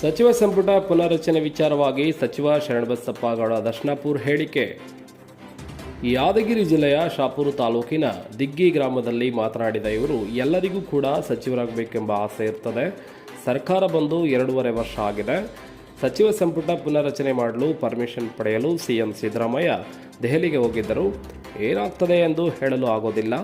ಸಚಿವ ಸಂಪುಟ ಪುನರ್ರಚನೆ ವಿಚಾರವಾಗಿ ಸಚಿವ ಶರಣಬಸಪ್ಪ ಗೌಡ ದರ್ಶನಾಪುರ್ ಹೇಳಿಕೆ. ಯಾದಗಿರಿ ಜಿಲ್ಲೆಯ ಶಾಪುರ ತಾಲೂಕಿನ ದಿಗ್ಗಿ ಗ್ರಾಮದಲ್ಲಿ ಮಾತನಾಡಿದ ಇವರು, ಎಲ್ಲರಿಗೂ ಕೂಡ ಸಚಿವರಾಗಬೇಕೆಂಬ ಆಸೆ ಇರ್ತದೆ. ಸರ್ಕಾರ ಬಂದು ಎರಡೂವರೆ ವರ್ಷ ಆಗಿದೆ. ಸಚಿವ ಸಂಪುಟ ಪುನರ್ರಚನೆ ಮಾಡಲು ಪರ್ಮಿಷನ್ ಪಡೆಯಲು ಸಿಎಂ ಸಿದ್ದರಾಮಯ್ಯ ದೆಹಲಿಗೆ ಹೋಗಿದ್ದರು. ಏನಾಗ್ತದೆ ಎಂದು ಹೇಳಲು ಆಗೋದಿಲ್ಲ.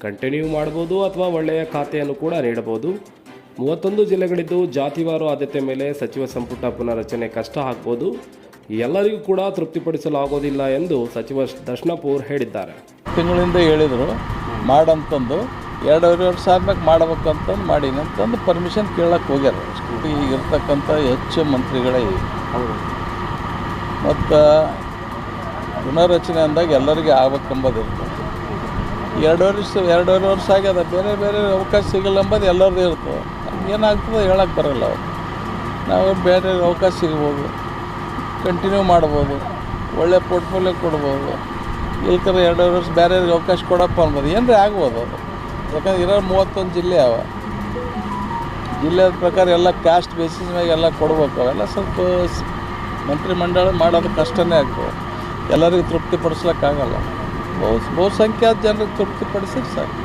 ಕಂಟಿನ್ಯೂ ಮಾಡ್ಬೋದು ಅಥವಾ ಒಳ್ಳೆಯ ಖಾತೆಯನ್ನು ಕೂಡ ನೀಡಬಹುದು. ಮೂವತ್ತೊಂದು ಜಿಲ್ಲೆಗಳಿದ್ದು ಜಾತಿವಾರು ಆದ್ಯತೆ ಮೇಲೆ ಸಚಿವ ಸಂಪುಟ ಪುನರ್ರಚನೆ ಕಷ್ಟ ಆಗ್ಬೋದು. ಎಲ್ಲರಿಗೂ ಕೂಡ ತೃಪ್ತಿಪಡಿಸಲು ಆಗೋದಿಲ್ಲ ಎಂದು ಸಚಿವ ದರ್ಶನಪುರ್ ಹೇಳಿದ್ದಾರೆ. ತಿಂಗಳಿಂದ ಹೇಳಿದರು, ಮಾಡಂತಂದು, ಎರಡೂವರೆ ವರ್ಷ ಆದ್ಮೇಲೆ ಮಾಡ್ಬೇಕಂತಂದು ಮಾಡೀನಿ ಅಂತಂದು ಪರ್ಮಿಷನ್ ಕೇಳಕ್ಕೆ ಹೋಗ್ಯಾರ. ಈಗ ಇರ್ತಕ್ಕಂಥ ಹೆಚ್ಚು ಮಂತ್ರಿಗಳೇ ಮತ್ತು ಪುನರ್ರಚನೆ ಅಂದಾಗ ಎಲ್ಲರಿಗೆ ಆಗ್ಬೇಕೆಂಬುದು ಇರ್ತದೆ. ಎರಡೂವರೆ ವರ್ಷ ಎರಡೂವರೆ ವರ್ಷ ಆಗ್ಯದ, ಬೇರೆ ಬೇರೆ ಅವಕಾಶ ಸಿಗಲ್ಲ ಎಂಬುದು ಎಲ್ಲರದ್ದು ಇರ್ತದೆ. ಏನಾಗ್ತದೆ ಹೇಳಕ್ಕೆ ಬರೋಲ್ಲ ಅವ್ರು. ನಾವು ಬೇರೆ ಅವಕಾಶ ಸಿಗ್ಬೋದು ಕಂಟಿನ್ಯೂ ಮಾಡ್ಬೋದು. ಒಳ್ಳೆ ಪೋರ್ಟ್ಫೋಲಿಯೋ ಕೊಡ್ಬೋದು. ಇಲ್ಕರ ಎರಡು ವರ್ಷ ಬೇರೆ ಅವಕಾಶ ಕೊಡಪ್ಪ ಅನ್ಬೋದು. ಏನರೇ ಆಗ್ಬೋದು ಅದು? ಯಾಕಂದ್ರೆ ಇರೋ ಮೂವತ್ತೊಂದು ಜಿಲ್ಲೆ ಅವ. ಜಿಲ್ಲೆ ಪ್ರಕಾರ ಎಲ್ಲ ಕ್ಯಾಸ್ಟ್ ಬೇಸಿಸ್ ಮ್ಯಾಗೆ ಎಲ್ಲ ಕೊಡ್ಬೇಕು ಅವೆಲ್ಲ ಸ್ವಲ್ಪ ಮಂತ್ರಿಮಂಡಲ ಮಾಡೋದು ಕಷ್ಟನೇ ಆಗ್ತದೆ. ಎಲ್ಲರಿಗೂ ತೃಪ್ತಿಪಡಿಸ್ಲಿಕ್ಕಾಗಲ್ಲ. ಬಹು ಬಹುಸಂಖ್ಯಾತ ಜನರಿಗೆ ತೃಪ್ತಿಪಡಿಸಿದ್ರೆ ಸಾಕು.